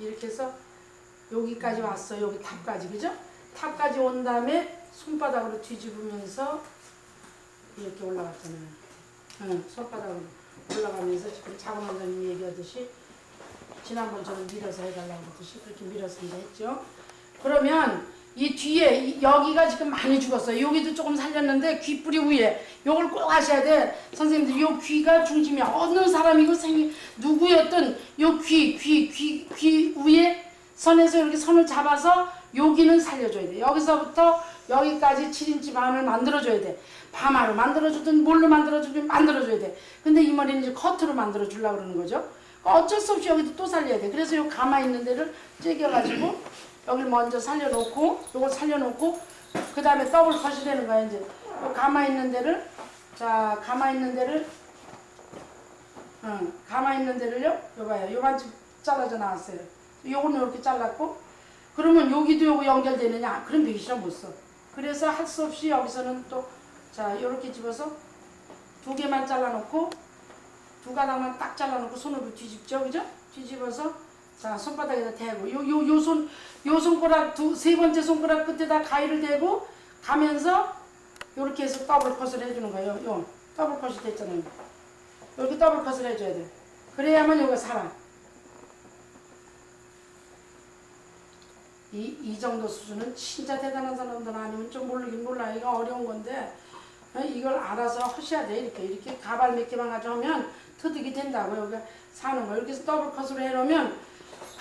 이렇게 해서 여기까지 왔어. 여기 탑까지. 그죠? 탑까지 온 다음에 손바닥으로 뒤집으면서 이렇게 올라갔잖아요. 응, 손바닥으로 올라가면서 지금 장원 원장님이 얘기하듯이 지난번처럼 밀어서 해달라고 그랬듯이 그렇게 밀어서 이제 했죠. 그러면 이 뒤에 이- 여기가 지금 많이 죽었어요. 여기도 조금 살렸는데 귀 뿌리 위에 요걸 꼭 하셔야 돼. 선생님들 요 귀가 중심이야. 어느 사람이고 생이 누구였든 요 귀, 귀, 귀, 귀 위에 선에서 이렇게 선을 잡아서 여기는 살려줘야 돼. 여기서부터 여기까지 7인치 반을 만들어줘야 돼. 파마로 만들어주든 뭘로 만들어주든 만들어줘야 돼. 근데 이 머리는 이제 커트로 만들어 주려고 그러는 거죠. 어쩔 수 없이 여기도 또 살려야 돼. 그래서 요 가마 있는 데를 째겨가지고 여기 먼저 살려놓고 요걸 살려놓고 그 다음에 더블 컷이 되는 거야 이제. 요 가마 있는 데를 자 가마 있는 데를 응 가마 있는 데를요. 요 봐요. 요만큼 잘라져 나왔어요. 요거는 이렇게 잘랐고 그러면 여기도 요거 연결되느냐? 그럼 되기 싫어 못 써. 그래서 할 수 없이 여기서는 또자 이렇게 집어서 두 개만 잘라놓고 두 가닥만 딱 잘라놓고 손으로 뒤집죠, 그죠? 뒤집어서 자 손바닥에다 대고 요 요 요 손 요 손가락 두 세 번째 손가락 끝에다 가위를 대고 가면서 요렇게 해서 더블 컷을 해주는 거예요. 요 더블 컷이 됐잖아요. 이렇게 더블 컷을 해줘야 돼. 그래야만 요거 살아. 이, 이 정도 수준은 진짜 대단한 사람들 아니면 좀 모르긴 몰라. 이거 어려운 건데, 어, 이걸 알아서 하셔야 돼. 이렇게. 이렇게 가발 몇 개만 가져오면 터득이 된다고. 여기 사는 거. 이렇게 해서 더블 컷으로 해놓으면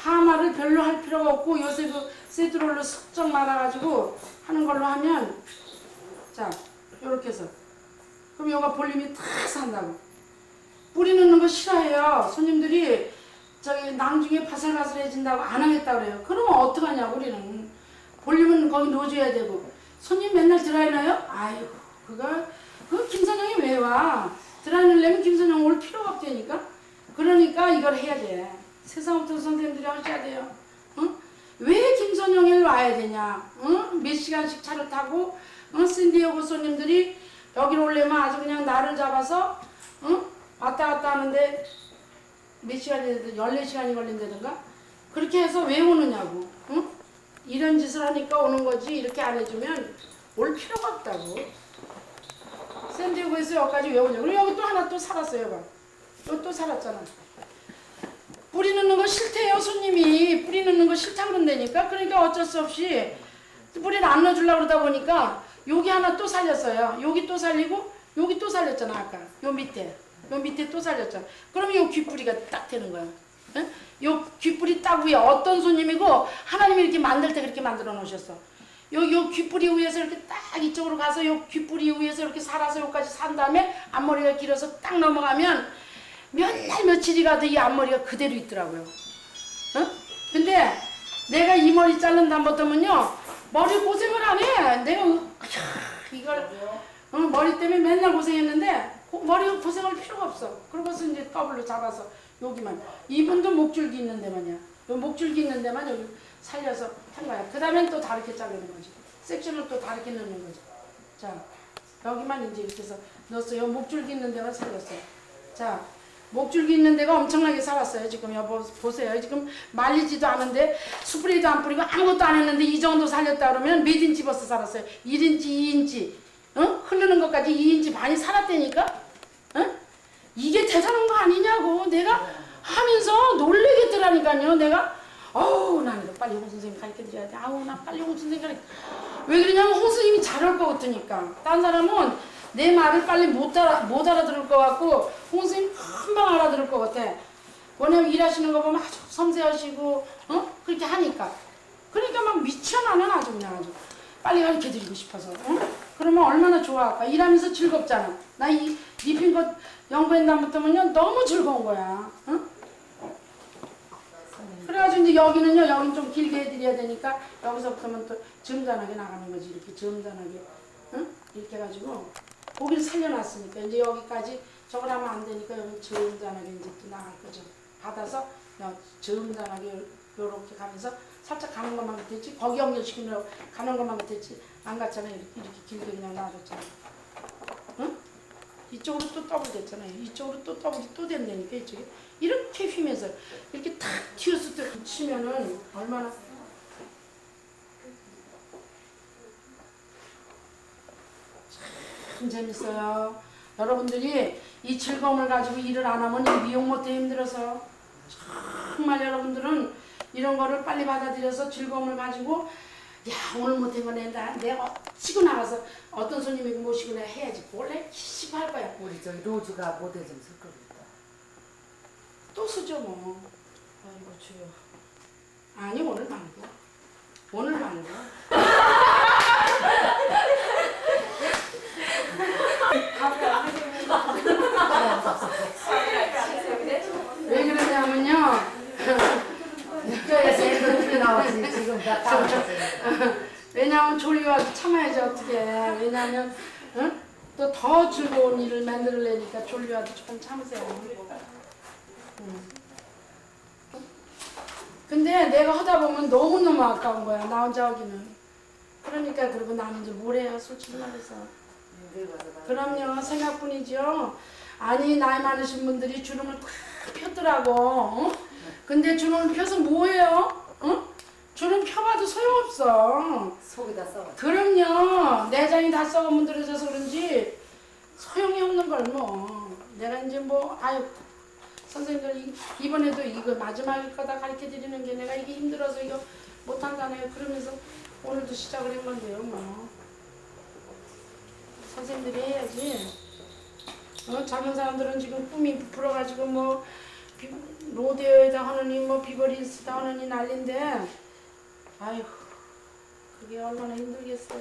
파마를 별로 할 필요가 없고, 요새 그 세트롤로 슬쩍 말아가지고 하는 걸로 하면, 자, 요렇게 해서. 그럼 요가 볼륨이 탁 산다고. 뿌리 넣는 거 싫어해요. 손님들이 저기 낭중에 바슬바슬해진다고 안 하겠다 그래요. 그러면 어떡하냐 우리는 볼륨은 거기 넣어줘야 되고 손님 맨날 드라이너요? 아이고 그거 그 김선영이 왜 와? 드라이너를 내면 김선영 올 필요가 없다니까. 그러니까 이걸 해야 돼. 세상부터 선생님들이 하셔야 돼요. 응? 왜 김선영이 와야 되냐? 응? 몇 시간씩 차를 타고 응? 샌디에고 손님들이 여기로 오려면 아주 그냥 나를 잡아서 응? 왔다 갔다 하는데 몇 시간이 되든 14시간이 걸린다든가 그렇게 해서 왜 오느냐고 응? 이런 짓을 하니까 오는 거지 이렇게 안 해주면 올 필요가 없다고 샌디에고에서 여기까지 왜 오냐고 그리고 여기 또 하나 또 살았어요 봐 여기 또 살았잖아 뿌리 넣는 거 싫대요 손님이. 뿌리 넣는 거 싫다 그런다니까. 그러니까 어쩔 수 없이 뿌리를 안 넣어주려고 그러다 보니까 여기 하나 또 살렸어요. 여기 또 살리고 여기 또 살렸잖아 아까. 요 밑에. 요 밑에 또 살렸잖아. 그럼 요 귓뿌리가 딱 되는 거야. 응? 요 귓뿌리 딱 위에 어떤 손님이고 하나님이 이렇게 만들 때 그렇게 만들어 놓으셨어. 요, 요 귓뿌리 위에서 이렇게 딱 이쪽으로 가서 요 귓뿌리 위에서 이렇게 살아서 여기까지 산 다음에 앞머리가 길어서 딱 넘어가면 몇 날 며칠이 가도 이 앞머리가 그대로 있더라고요. 어? 근데 내가 이 머리 자른다 못하면요 머리 고생을 안 해. 내가 으, 캬, 이걸 어, 머리 때문에 맨날 고생했는데 고- 머리 고생할 필요가 없어. 그러고서 이제 더블로 잡아서 여기만 이분도 목줄기 있는 데만이야. 요 목줄기 있는 데만 여기 살려서 한 거야. 그 다음엔 또 다르게 자르는 거지. 섹션을 또 다르게 넣는 거지. 자 여기만 이제 이렇게 해서 넣었어. 요 목줄기 있는 데만 살렸어요. 자 목줄기 있는 데가 엄청나게 살았어요. 지금 여보 보세요. 지금 말리지도 않은데 스프레이도 안 뿌리고 아무것도 안 했는데 이 정도 살렸다 그러면 몇 인치 벌써 살았어요. 1인치, 2인치. 어? 흐르는 것까지 2인치 반이 살았다니까? 어? 이게 대단한 거 아니냐고 내가 하면서 놀래겠더라니까요. 내가 어우 나는 이거 빨리 홍 선생님 가르쳐줘야 돼. 아우 나 빨리 홍 선생님 가르쳐. 왜 그러냐면 홍 선생님이 잘할 것 같으니까. 딴 사람은 내 말을 빨리 못 알아 못 알아들을 것 같고 홍 선생님 금방 알아들을 것 같아. 왜냐면 일하시는 거 보면 아주 섬세하시고 어 그렇게 하니까. 그러니까 막 미쳐 나는 아주 그냥 아주 빨리 가르쳐 드리고 싶어서. 응? 그러면 얼마나 좋아할까? 일하면서 즐겁잖아. 나이 연구한 다음부터는요 너무 즐거운 거야. 응? 그래가지고 이제 여기는요 여긴 좀 길게 해드려야 되니까 여기서부터는 또 점잖하게 나가는 거지 이렇게 점잖하게 응? 이렇게 해가지고 고기를 살려놨으니까 이제 여기까지 저걸 하면 안 되니까 여기 점잖하게 이제 또 나갈 거죠. 받아서 여- 점잖하게 요렇게 가면서 살짝 가는 것만 못했지 거기 연결시키느라고 가는 것만 못했지 안 갔잖아 이렇게, 이렇게 길게 그냥 응? 이쪽으로 또 더블 됐잖아요. 이쪽으로 또 더블이 또 된다니까 이쪽에 이렇게 휘면서 이렇게 탁 튀었을 때 치면은 얼마나 참 재밌어요. 여러분들이 이 즐거움을 가지고 일을 안 하면 이 미용 못해 힘들어서 정말 여러분들은 이런 거를 빨리 받아들여서 즐거움을 가지고 야 오늘 거 내가 내가 치고 나가서 어떤 손님이 모시고 내가 해야지. 원래 시할 거야. 우리 저기 로즈가 모델 좀쓸 거겠다. 또 쓰죠 뭐. 아이고 주여. 아니 오늘 말고. 오늘 말고 왜 그러냐면요 학교에서 애들 나오지 지금 다 따라왔어요. 왜냐하면 졸려와도 참아야지 어떻게 왜냐하면 응? 또 더 즐거운 일을 만들어내니까 졸려와도 조금 참으세요 응. 근데 내가 하다 보면 너무너무 아까운 거야 나 혼자 하기는 그러니까 그리고 나는 이제 뭘 해요 솔직히 말해서 그럼요 생각뿐이죠 아니 나이 많으신 분들이 주름을 탁 폈더라고 어? 근데 주름을 펴서 뭐해요 어? 주름 펴봐도 소용없어 속이 다 썩어. 그럼요. 내장이 다 썩어 문드러져서 그런지 소용이 없는 걸 뭐. 내가 이제 뭐 아유 선생님들 이- 이번에도 이거 마지막일 거다 가르쳐 드리는 게 내가 이게 힘들어서 이거 못한다네요. 그러면서 오늘도 시작을 한 건데요. 뭐 선생님들이 해야지. 어, 젊은 사람들은 지금 꿈이 부풀어가지고 뭐 비- 로데오에다 하느니 뭐 비버리스다 하느니 난린데 아휴 그게 얼마나 힘들겠어요.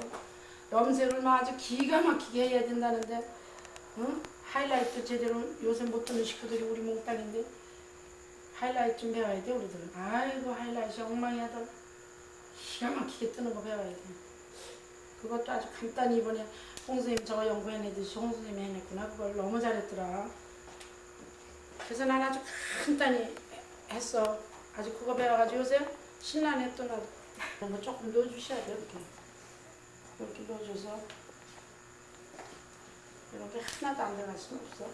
염색을 막 아주 기가 막히게 해야 된다는데, 응? 하이라이트 제대로 요새 못 듣는 식구들이 우리 몽땅인데, 하이라이트 좀 배워야 돼, 우리들. 아이고, 하이라이트 엉망이하다. 기가 막히게 뜨는 거 배워야 돼. 그것도 아주 간단히 이번에 홍 선생님 저거 연구해내듯이 홍 선생님이 해냈구나. 그걸 너무 잘했더라. 그래서 난 아주 간단히 했어. 아주 그거 배워가지고 요새 신나네 또 나도. 이런 거 조금 넣어주셔야 돼요, 이렇게. 이렇게 넣어줘서. 이렇게 하나도 안 들어갈 수는 없어.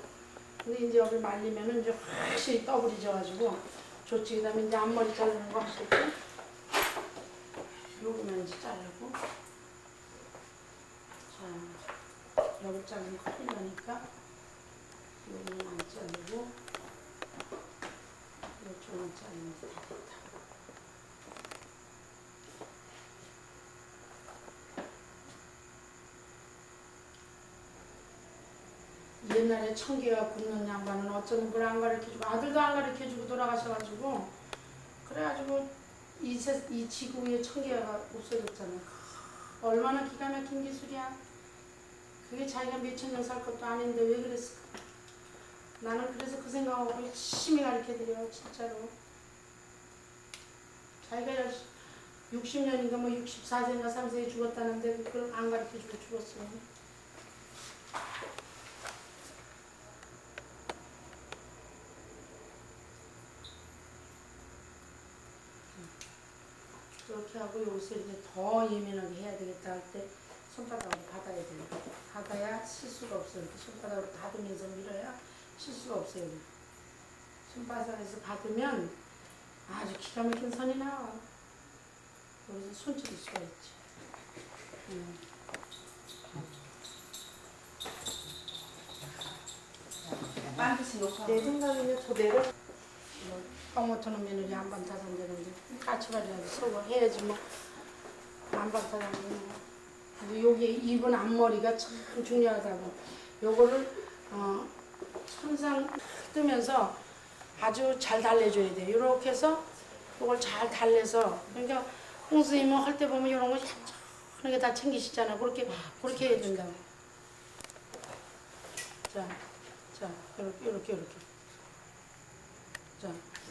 근데 이제 여기 말리면은 이제 확실히 더블이 져가지고 좋지. 그 다음에 이제 앞머리 자르는 거 하실 때 요거만 이제 자르고. 자, 여기 자르면 큰일 나니까 요거는 안 자르고 요쪽만 자르면 다 됐다. 옛날에 청개가 굽는 양반은 어쩌면 그걸 안 가르쳐주고 아들도 안 가르쳐주고 돌아가셔가지고 그래가지고 이, 세, 이 지구 위에 청개가 없어졌잖아 얼마나 기가 막힌 기술이야. 그게 자기가 몇천 년 살 것도 아닌데 왜 그랬을까? 나는 그래서 그 생각하고 열심히 가르쳐드려 진짜로. 자기가 열심 60년인가 뭐 64세인가 3세에 죽었다는데 그걸 안 가르쳐주고 죽었어요 그렇게 하고 여기서 이제 더 예민하게 해야 되겠다 할 때 손바닥으로 받아야 돼요. 받아야 실수가 없어요. 이렇게 손바닥으로 받으면서 밀어야 실수가 없어요. 손바닥에서 받으면 아주 기가 막힌 선이 나와. 여기서 손질일 수가 있지. 음. 반드시 놓고. 내 생각에는 저 내려 뻥 못하는 며느리 한번 타산되는데 같이 가려고 서로 해야지 뭐. 한번 타산되는 근데 여기 입은 앞머리가 참 중요하다고. 요거를 어, 천상 뜨면서 아주 잘 달래줘야 돼 이렇게 해서 요걸 잘 달래서. 그러니까 홍수님은 할 때 보면 이런 거 얌전하게 다 챙기시잖아. 그렇게 그렇게 해야 된다고. 자, 자 이렇게 이렇게 이렇게. 자